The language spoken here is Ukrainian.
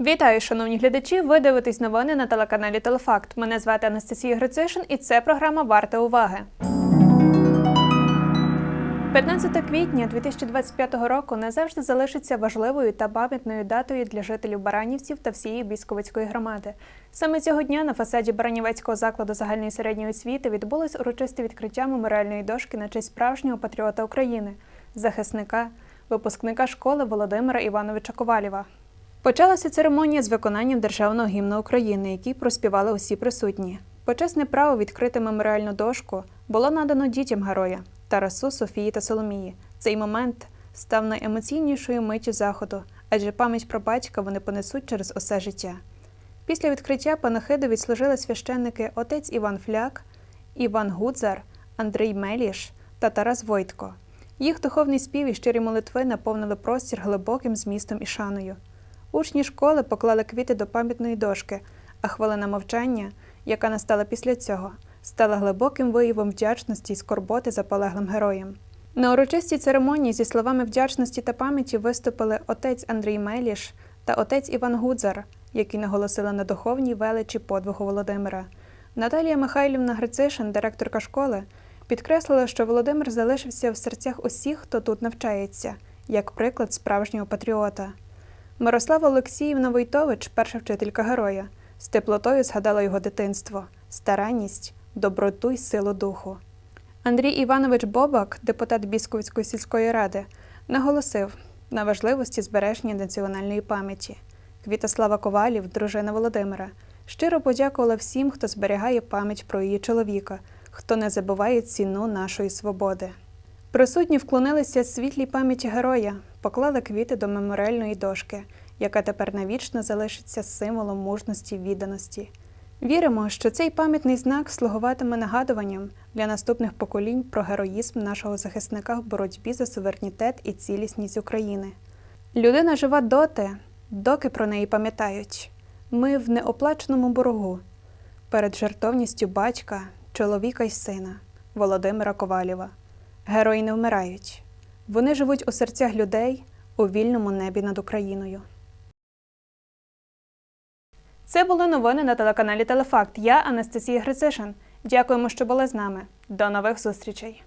Вітаю, шановні глядачі! Ви дивитесь новини на телеканалі Телефакт. Мене звати Анастасія Грицишин і це програма Варта уваги. 15 квітня 2025 року назавжди залишиться важливою та пам'ятною датою для жителів Баранівців та всієї Бісковицької громади. Саме цього дня на фасаді Баранівецького закладу загальної середньої освіти відбулось урочисте відкриття меморіальної дошки на честь справжнього патріота України, захисника, випускника школи Володимира Івановича Ковалєва. Почалася церемонія з виконанням державного гімну України, який проспівали усі присутні. Почесне право відкрити меморіальну дошку було надано дітям героя Тарасу, Софії та Соломії. Цей момент став найемоційнішою миттю заходу, адже пам'ять про батька вони понесуть через усе життя. Після відкриття панахиду відслужили священники отець Іван Фляк, Іван Гудзар, Андрій Меліш та Тарас Войтко. Їх духовний спів і щирі молитви наповнили простір глибоким змістом і шаною. Учні школи поклали квіти до пам'ятної дошки, а хвилина мовчання, яка настала після цього, стала глибоким виявом вдячності й скорботи заполеглим героям. На урочистій церемонії зі словами вдячності та пам'яті виступили отець Андрій Меліш та отець Іван Гудзар, які наголосили на духовній величі подвигу Володимира. Наталія Михайлівна Грицишин, директорка школи, підкреслила, що Володимир залишився в серцях усіх, хто тут навчається, як приклад справжнього патріота. Мирослава Олексіївна Войтович, перша вчителька героя, з теплотою згадала його дитинство, старанність, доброту й силу духу. Андрій Іванович Бобак, депутат Бісковицької сільської ради, наголосив на важливості збереження національної пам'яті. Квітослава Ковалів, дружина Володимира, щиро подякувала всім, хто зберігає пам'ять про її чоловіка, хто не забуває ціну нашої свободи. Присутні вклонилися світлій пам'яті героя, поклали квіти до меморіальної дошки, яка тепер навічно залишиться символом мужності й відданості. Віримо, що цей пам'ятний знак слугуватиме нагадуванням для наступних поколінь про героїзм нашого захисника в боротьбі за суверенітет і цілісність України. Людина жива доти, доки про неї пам'ятають. Ми в неоплаченому боргу перед жертовністю батька, чоловіка й сина Володимира Ковалєва. Герої не вмирають. Вони живуть у серцях людей у вільному небі над Україною. Це були новини на телеканалі Телефакт. Я Анастасія Грицишин. Дякуємо, що були з нами. До нових зустрічей.